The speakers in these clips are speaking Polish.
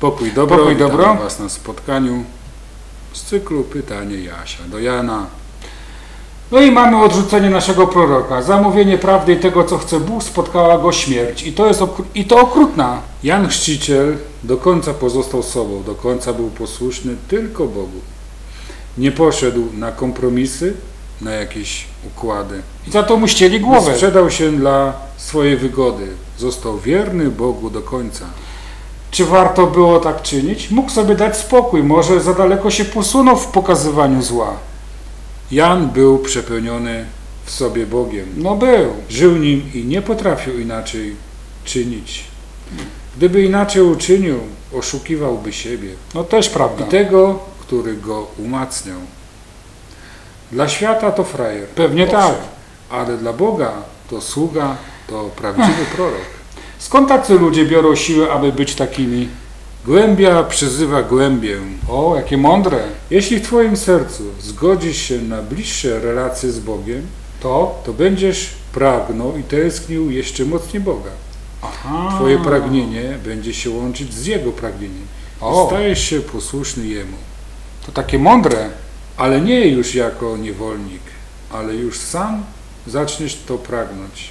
Pokój dobro, Pokój dobro. Was na spotkaniu z cyklu Pytanie Jasia do Jana. No i mamy odrzucenie naszego proroka. Zamówienie prawdy i tego, co chce Bóg, spotkała go śmierć. I to jest i to okrutna. Jan Chrzciciel do końca pozostał sobą, do końca był posłuszny tylko Bogu. Nie poszedł na kompromisy, na jakieś układy. I za to mu ścieli głowę. sprzedał się dla swojej wygody. Został wierny Bogu do końca. Czy warto było tak czynić? Mógł sobie dać spokój. Może za daleko się posunął w pokazywaniu zła. Jan był przepełniony w sobie Bogiem. No był. Żył nim i nie potrafił inaczej czynić. Gdyby inaczej uczynił, oszukiwałby siebie No też i prawda. tego, który go umacniał. Dla świata to frajer. Pewnie owszem, tak. Ale dla Boga to sługa, to prawdziwy prorok. Skąd tacy ludzie biorą siłę, aby być takimi? Głębia przyzywa głębię. O, jakie mądre. Jeśli w Twoim sercu zgodzisz się na bliższe relacje z Bogiem, To? to będziesz pragnął i tęsknił jeszcze mocniej Boga. Aha. Twoje pragnienie będzie się łączyć z Jego pragnieniem. O. I stajesz się posłuszny Jemu. To takie mądre. Ale nie już jako niewolnik, ale już sam zaczniesz to pragnąć.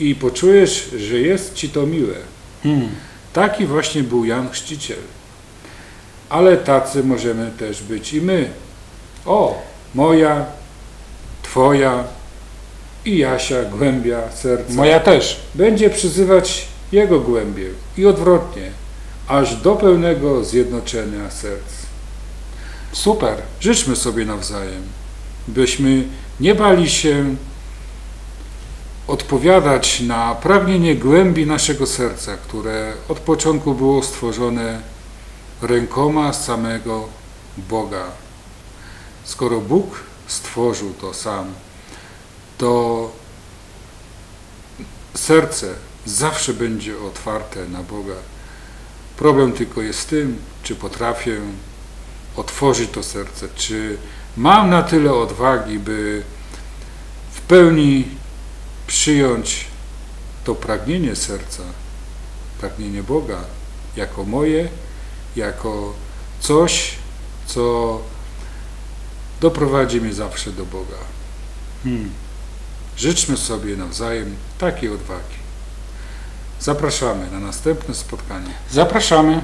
I poczujesz, że jest Ci to miłe. Hmm. Taki właśnie był Jan Chrzciciel. Ale tacy możemy też być i my. O, moja, Twoja i Jasia głębia serca Moja też. będzie przyzywać Jego głębię i odwrotnie, aż do pełnego zjednoczenia serc. Super. Życzmy sobie nawzajem, byśmy nie bali się odpowiadać na pragnienie głębi naszego serca, które od początku było stworzone rękoma samego Boga. Skoro Bóg stworzył to sam, to serce zawsze będzie otwarte na Boga. Problem tylko jest tym, czy potrafię otworzyć to serce, czy mam na tyle odwagi, by w pełni przyjąć to pragnienie serca, pragnienie Boga jako moje, jako coś, co doprowadzi mnie zawsze do Boga. Hmm. Życzmy sobie nawzajem takiej odwagi. Zapraszamy na następne spotkanie. Zapraszamy.